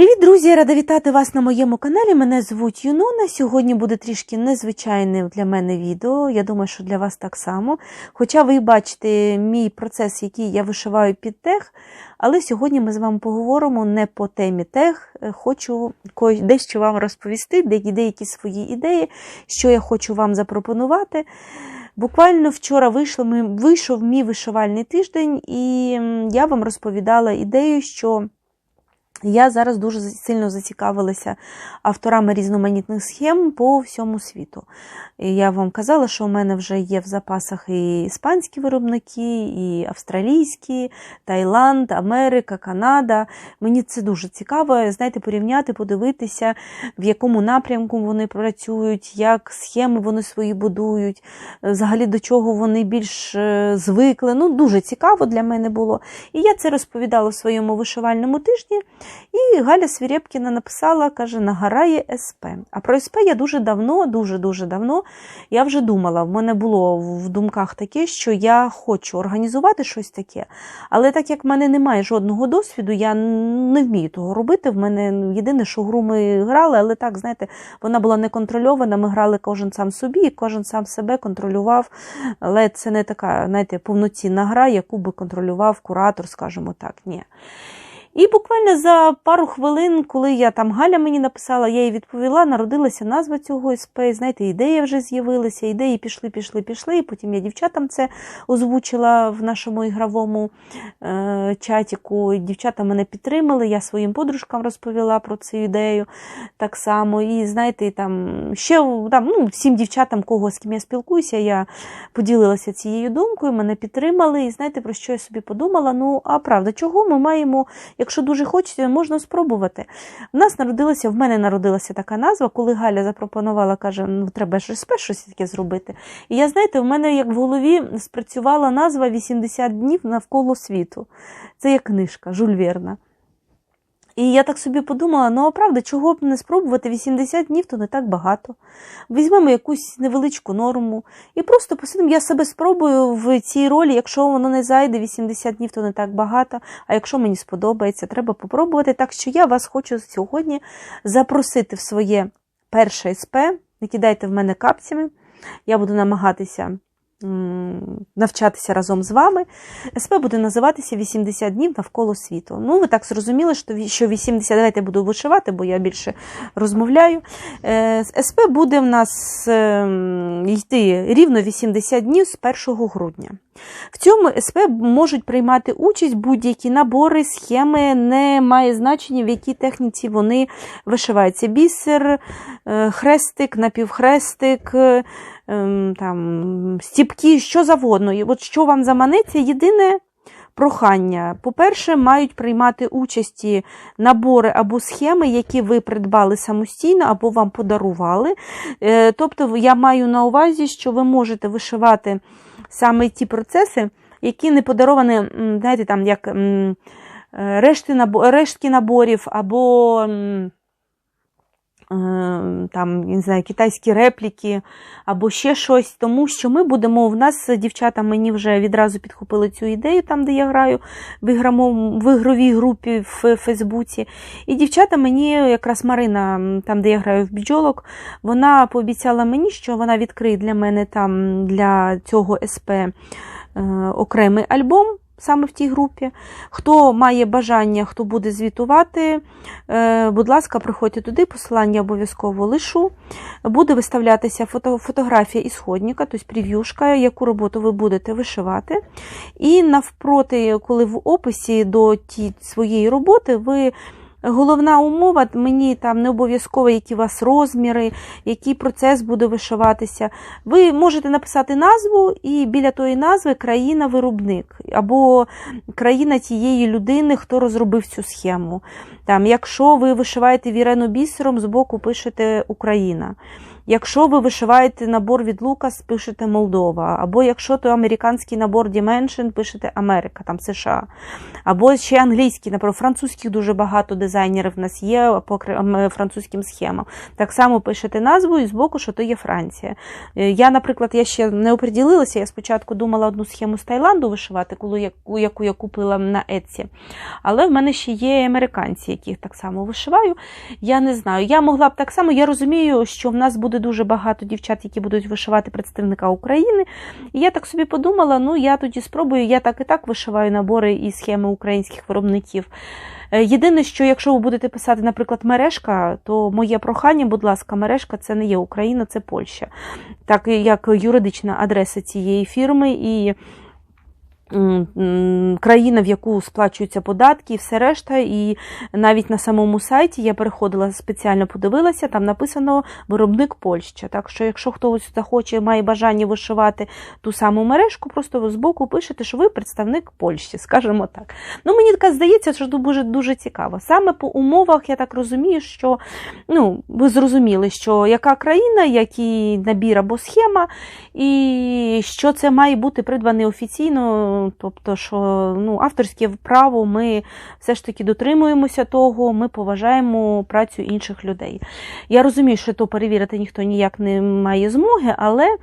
Привіт, друзі! Я Рада вітати вас на моєму каналі. Мене звуть Юнона. Сьогодні буде трішки незвичайне для мене відео. Я думаю, що для вас так само. Хоча ви бачите мій процес, який я вишиваю під тех, але сьогодні ми з вами поговоримо не по темі тех. Хочу дещо вам розповісти, деякі свої ідеї, що я хочу вам запропонувати. Буквально вчора вийшло, вийшов мій вишивальний тиждень, і я вам розповідала ідею, що я зараз дуже сильно зацікавилася авторами різноманітних схем по всьому світу. Я вам казала, що у мене вже є в запасах і іспанські виробники, і австралійські, Таїланд, Америка, Канада. Мені це дуже цікаво, знаєте, порівняти, подивитися, в якому напрямку вони працюють, як схеми вони свої будують, взагалі до чого вони більш е, звикли. Ну, дуже цікаво для мене було. І я це розповідала в своєму вишивальному тижні. І Галя Свірєпкіна написала, каже, нагорає СП. А про СП я дуже давно, дуже-дуже давно, я вже думала, в мене було в думках таке, що я хочу організувати щось таке. Але так як в мене немає жодного досвіду, я не вмію того робити. В мене ну, єдине, що гру ми грали, але так, знаєте, вона була неконтрольована, ми грали кожен сам собі, і кожен сам себе контролював. Але це не така, знаєте, повноцінна гра, яку би контролював куратор, скажімо так. Ні. І буквально за пару хвилин, коли я там Галя мені написала, я їй відповіла, народилася назва цього СП. Знаєте, ідея вже з'явилася, ідеї пішли, пішли, пішли. І потім я дівчатам це озвучила в нашому ігровому е, чатіку. Дівчата мене підтримали, я своїм подружкам розповіла про цю ідею так само. І знаєте, там ще там, ну, всім дівчатам, кого з ким я спілкуюся, я поділилася цією думкою, мене підтримали. І знаєте, про що я собі подумала? Ну, а правда, чого ми маємо, якщо дуже хочеться, можна спробувати. В нас народилася, в мене народилася така назва, коли Галя запропонувала, каже, ну треба СП щось таке зробити. І я, знаєте, в мене як в голові спрацювала назва 80 днів навколо світу. Це як книжка Жульверна. Верна. І я так собі подумала: ну а правда, чого б не спробувати 80 днів, то не так багато. Візьмемо якусь невеличку норму і просто посидимо. Я себе спробую в цій ролі. Якщо воно не зайде 80 днів, то не так багато. А якщо мені сподобається, треба попробувати. Так що я вас хочу сьогодні запросити в своє перше СП. Не кидайте в мене капцями. Я буду намагатися навчатися разом з вами. СП буде називатися 80 днів навколо світу. Ну, ви так зрозуміли, що ві- що 80, давайте я буду вишивати, бо я більше розмовляю. Е, СП буде в нас ем, йти рівно 80 днів з 1 грудня. В цьому СП можуть приймати участь будь-які набори, схеми, не має значення, в якій техніці вони вишиваються. Бісер, е, хрестик, напівхрестик, там, стіпки, що завгодно. І От що вам заманеться, єдине прохання. По-перше, мають приймати участі набори або схеми, які ви придбали самостійно або вам подарували. Е, Тобто, я маю на увазі, що ви можете вишивати саме ті процеси, які не подаровані, знаєте, там, як е, решти рештки наборів або. М, е, Там, не знаю, китайські репліки або ще щось, тому що ми будемо, в нас дівчата мені вже відразу підхопили цю ідею, там, де я граю в, ігромов, в ігровій групі в Фейсбуці. І дівчата мені, якраз Марина, там, де я граю в бджолок, вона пообіцяла мені, що вона відкриє для мене там для цього СП е, окремий альбом. Саме в тій групі. Хто має бажання, хто буде звітувати, е, будь ласка, приходьте туди, посилання обов'язково лишу. Буде виставлятися фото, фотографія ісходника, тобто прев'юшка, яку роботу ви будете вишивати. І навпроти, коли в описі до тієї своєї роботи ви. Головна умова, мені там не обов'язково, які у вас розміри, який процес буде вишиватися. Ви можете написати назву і біля тої назви країна-виробник або країна тієї людини, хто розробив цю схему. Там, Якщо ви вишиваєте вірену бісером, збоку пишете Україна. Якщо ви вишиваєте набор від Лукас, пишете Молдова. Або якщо то американський набор Dimension, пишете Америка, там США. Або ще англійський, наприклад, французьких дуже багато де дизайнери в нас є по французьким схемам. Так само пишете назву і збоку, що то є Франція. Е, Я, наприклад, я ще не оприділилася. Я спочатку думала одну схему з Таїланду вишивати, яку, яку я купила на Etsy. Але в мене ще є американці, яких так само вишиваю. Я не знаю. Я могла б так само, я розумію, що в нас буде дуже багато дівчат, які будуть вишивати представника України. І я так собі подумала: ну я тоді спробую, я так і так вишиваю набори і схеми українських виробників. Е, Єдине, що якщо ви будете писати, наприклад, мережка, то моє прохання, будь ласка, мережка це не є Україна, це Польща. Так як юридична адреса цієї фірми і країна, в яку сплачуються податки, і все решта. І навіть на самому сайті я переходила спеціально подивилася, там написано виробник Польща. Так що, якщо хтось захоче, має бажання вишивати ту саму мережку, просто ви збоку пишете, що ви представник Польщі, скажімо так. Ну, мені так здається, що дуже дуже цікаво. Саме по умовах, я так розумію, що ну, ви зрозуміли, що яка країна, який набір або схема, і що це має бути придбане офіційно. Тобто, що ну, авторське право ми все ж таки дотримуємося того, ми поважаємо працю інших людей. Я розумію, що то перевірити ніхто ніяк не має змоги, але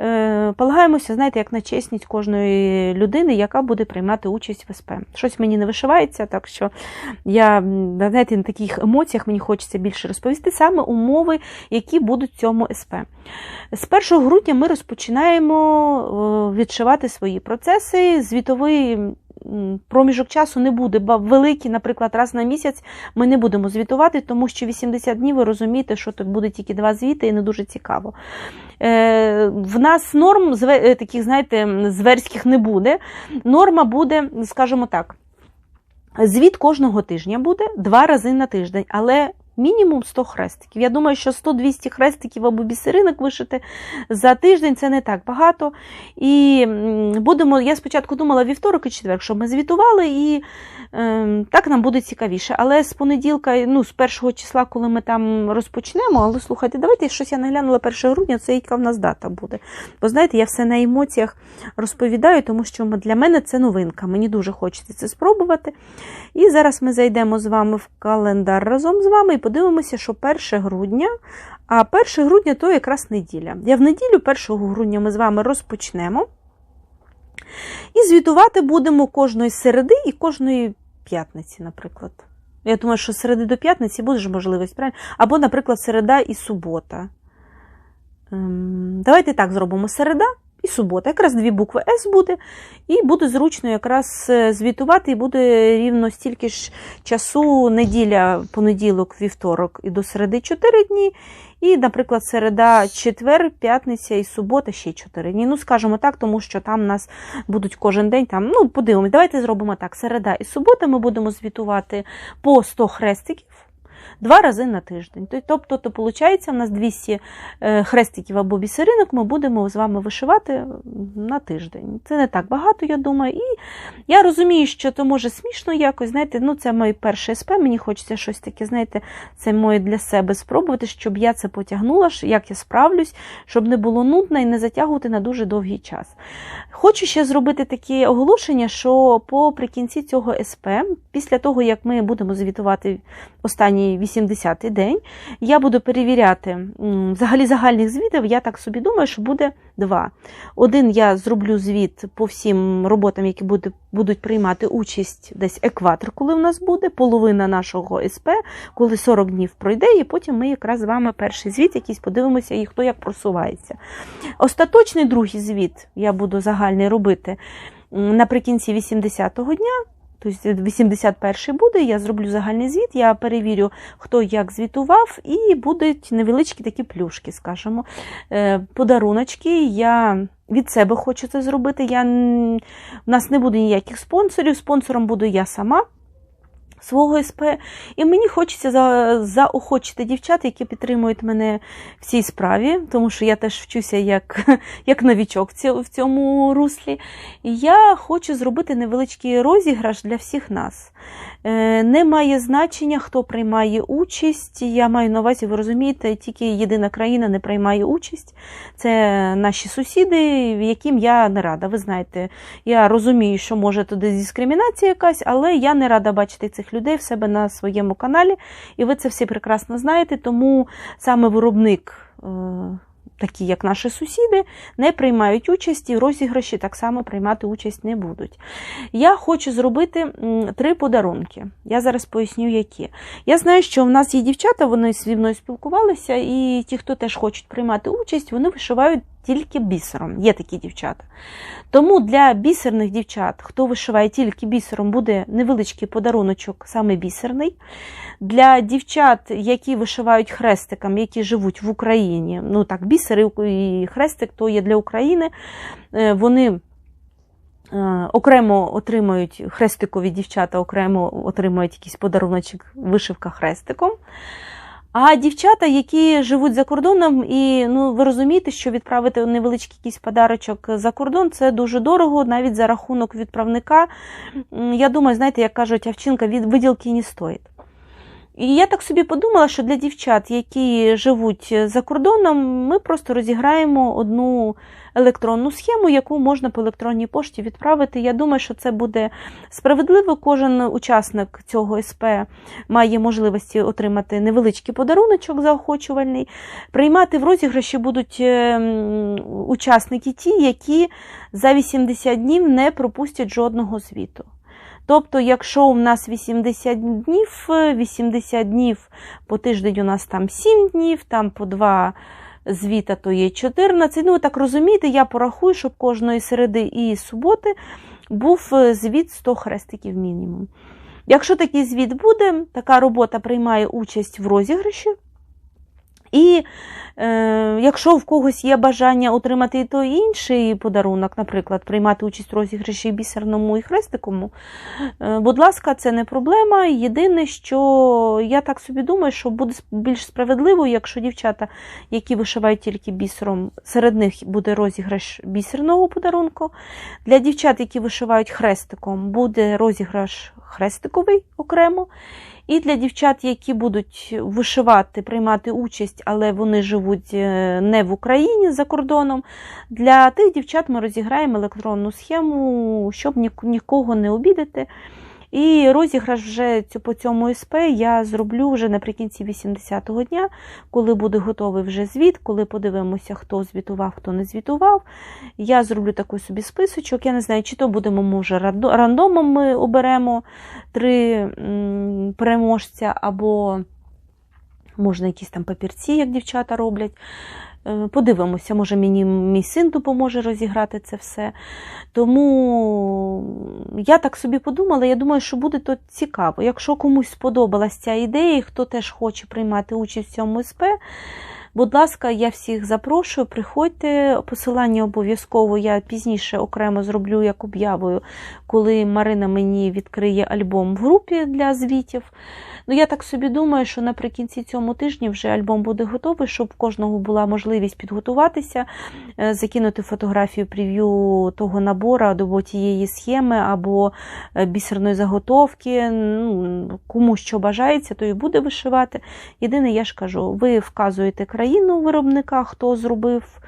е, полагаємося, знаєте, як на чесність кожної людини, яка буде приймати участь в СП. Щось мені не вишивається, так що я знаєте, на таких емоціях мені хочеться більше розповісти саме умови, які будуть в цьому СП. З 1 грудня ми розпочинаємо е, відшивати свої процеси. Звітовий проміжок часу не буде, бо великий, наприклад, раз на місяць ми не будемо звітувати, тому що 80 днів ви розумієте, що тут буде тільки два звіти і не дуже цікаво. Е, В нас норм е, таких, знаєте, зверських не буде. Норма буде, скажімо так, звіт кожного тижня буде два рази на тиждень, але мінімум 100 хрестиків. Я думаю, що 100-200 хрестиків або бісеринок вишити за тиждень це не так багато. І будемо, я спочатку думала вівторок і четвер, щоб ми звітували, і так нам буде цікавіше. Але з понеділка, ну, з першого числа, коли ми там розпочнемо, але слухайте, давайте щось я наглянула 1 грудня, це яка в нас дата буде. Бо знаєте, я все на емоціях розповідаю, тому що для мене це новинка. Мені дуже хочеться це спробувати. І зараз ми зайдемо з вами в календар разом з вами і подивимося, що 1 грудня, а 1 грудня то якраз неділя. Я в неділю 1 грудня ми з вами розпочнемо. І звітувати будемо кожної середи і кожної п'ятниці, наприклад. Я думаю, що середи до п'ятниці буде ж можливість, правильно? Або, наприклад, середа і субота. Ем, Давайте так зробимо середа і субота. Якраз дві букви С буде, і буде зручно якраз е, звітувати, і буде рівно стільки ж часу, неділя, понеділок, вівторок і до середи 4 дні. І, наприклад, середа, четвер, п'ятниця і субота ще 4 дні. Ну, скажімо так, тому що там нас будуть кожен день там. Ну, подивимось, давайте зробимо так: середа і субота ми будемо звітувати по 100 хрестиків. Два рази на тиждень. Тобто, то, виходить, у нас 200 е, хрестиків або бісеринок ми будемо з вами вишивати на тиждень. Це не так багато, я думаю. І я розумію, що це може смішно якось. Знаєте, ну це мій перший СП, мені хочеться щось таке, знаєте, це моє для себе спробувати, щоб я це потягнула, як я справлюсь, щоб не було нудно і не затягувати на дуже довгий час. Хочу ще зробити таке оголошення, що поприкінці цього СП, після того, як ми будемо звітувати останній 80-й день, я буду перевіряти взагалі загальних звітів, я так собі думаю, що буде два. Один я зроблю звіт по всім роботам, які буде, будуть приймати участь десь екватор, коли в нас буде, половина нашого СП, коли 40 днів пройде, і потім ми якраз з вами перший звіт, якийсь подивимося, і хто як просувається. Остаточний другий звіт я буду загальний робити наприкінці 80-го дня. Тобто 81-й буде, я зроблю загальний звіт, я перевірю, хто як звітував, і будуть невеличкі такі плюшки, скажімо, е, подаруночки. Я від себе хочу це зробити. Я, У нас не буде ніяких спонсорів, спонсором буду я сама. Свого СП, і мені хочеться за, заохочити дівчат, які підтримують мене в цій справі, тому що я теж вчуся як, як новічок в цьому, руслі. Я хочу зробити невеличкий розіграш для всіх нас. Е, Не має значення, хто приймає участь. Я маю на увазі, ви розумієте, тільки єдина країна не приймає участь. Це наші сусіди, яким я не рада. Ви знаєте, я розумію, що може туди дискримінація якась, але я не рада бачити цих своїх людей в себе на своєму каналі, і ви це всі прекрасно знаєте, тому саме виробник. Е, такі як наші сусіди, не приймають участь і в розіграші так само приймати участь не будуть. Я хочу зробити три подарунки. Я зараз поясню, які. Я знаю, що в нас є дівчата, вони зі мною спілкувалися, і ті, хто теж хочуть приймати участь, вони вишивають тільки бісером. Є такі дівчата. Тому для бісерних дівчат, хто вишиває тільки бісером, буде невеличкий подаруночок, саме бісерний. Для дівчат, які вишивають хрестиком, які живуть в Україні, ну так, бісери і хрестик то є для України, е, вони. Е, окремо отримують хрестикові дівчата, окремо отримують якийсь подаруночок, вишивка хрестиком. А дівчата, які живуть за кордоном, і ну ви розумієте, що відправити невеличкий якийсь подарочок за кордон це дуже дорого, навіть за рахунок відправника. Я думаю, знаєте, як кажуть, овчинка від виділки не стоїть. І я так собі подумала, що для дівчат, які живуть за кордоном, ми просто розіграємо одну електронну схему, яку можна по електронній пошті відправити. Я думаю, що це буде справедливо. Кожен учасник цього СП має можливості отримати невеличкий подаруночок заохочувальний. Приймати в розіграші будуть е, учасники ті, які за 80 днів не пропустять жодного звіту. Тобто, якщо у нас 80 днів, 80 днів по тиждень у нас там 7 днів, там по 2 звіта, то є 14. Ну, так розумієте, я порахую, щоб кожної середи і суботи був е, звіт 100 хрестиків мінімум. Якщо такий звіт буде, така робота приймає участь в розіграші. І е, якщо в когось є бажання отримати і той інший подарунок, наприклад, приймати участь в розіграші бісерному і хрестикому, е, будь ласка, це не проблема. Єдине, що я так собі думаю, що буде більш справедливо, якщо дівчата, які вишивають тільки бісером, серед них буде розіграш бісерного подарунку. Для дівчат, які вишивають хрестиком, буде розіграш хрестиковий окремо. І для дівчат, які будуть вишивати, приймати участь, але вони живуть е, не в Україні за кордоном. Для тих дівчат ми розіграємо електронну схему, щоб нікого не обідати. І розіграш вже по цьому СП я зроблю вже наприкінці 80-го дня, коли буде готовий вже звіт, коли подивимося, хто звітував, хто не звітував. Я зроблю такий собі списочок. Я не знаю, чи то будемо, може, рандомом ми оберемо три переможця, або можна якісь там папірці, як дівчата роблять. Е, подивимося, може мені мій син допоможе розіграти це все. Тому я так собі подумала, я думаю, що буде то цікаво. Якщо комусь сподобалась ця ідея, і хто теж хоче приймати участь в цьому СП, будь ласка, я всіх запрошую, приходьте. Посилання обов'язково я пізніше окремо зроблю як об'явою, коли Марина мені відкриє альбом в групі для звітів. Ну, я так собі думаю, що наприкінці цьому тижні вже альбом буде готовий, щоб в кожного була можливість підготуватися, е, закинути фотографію прев'ю того набору або тієї схеми, або е, бісерної заготовки. Ну, Кому що бажається, то і буде вишивати. Єдине, я ж кажу, ви вказуєте країну виробника, хто зробив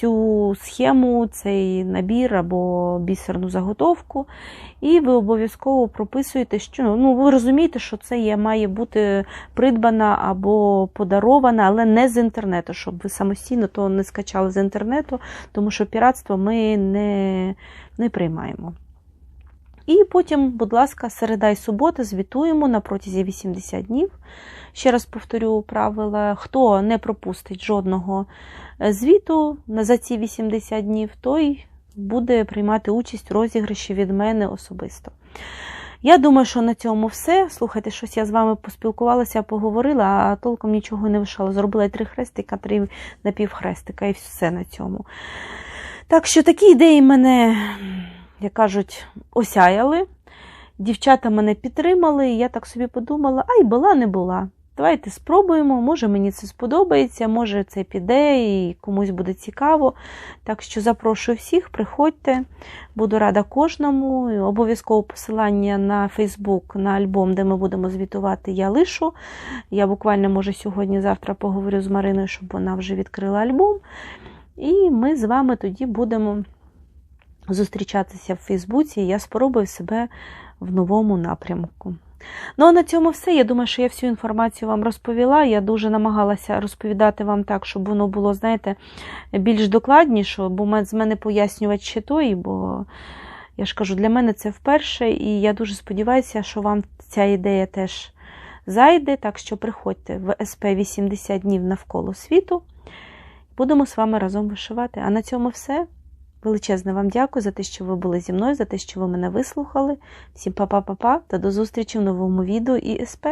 цю схему, цей набір або бісерну заготовку, і ви обов'язково прописуєте, що ну, ви розумієте, що це є, має бути придбана або подарована, але не з інтернету, щоб ви самостійно то не скачали з інтернету, тому що піратство ми не, не приймаємо. І потім, будь ласка, середа і субота звітуємо на протязі 80 днів. Ще раз повторю правила: хто не пропустить жодного е, звіту за ці 80 днів, той буде приймати участь у розіграші від мене особисто. Я думаю, що на цьому все. Слухайте, щось я з вами поспілкувалася, поговорила, а толком нічого не вишала. Зробила три хрестика, три напівхрестика, і все на цьому. Так що такі ідеї мене, як кажуть, осяяли. Дівчата мене підтримали, і я так собі подумала, ай, була, не була. Давайте спробуємо, може мені це сподобається, може це піде і комусь буде цікаво. Так що запрошую всіх, приходьте, буду рада кожному. Обов'язково посилання на Фейсбук, на альбом, де ми будемо звітувати, я лишу. Я буквально, може, сьогодні-завтра поговорю з Мариною, щоб вона вже відкрила альбом. І ми з вами тоді будемо зустрічатися в Фейсбуці, і я спробую себе в новому напрямку. Ну, а на цьому все. Я думаю, що я всю інформацію вам розповіла. Я дуже намагалася розповідати вам так, щоб воно було, знаєте, більш докладніше, бо з мене пояснювати ще той, бо я ж кажу, для мене це вперше, і я дуже сподіваюся, що вам ця ідея теж зайде. Так що приходьте в СП 80 днів навколо світу. Будемо з вами разом вишивати. А на цьому все. Величезне вам дякую за те, що ви були зі мною, за те, що ви мене вислухали. Всім па-па-па-па та до зустрічі в новому відео і СП.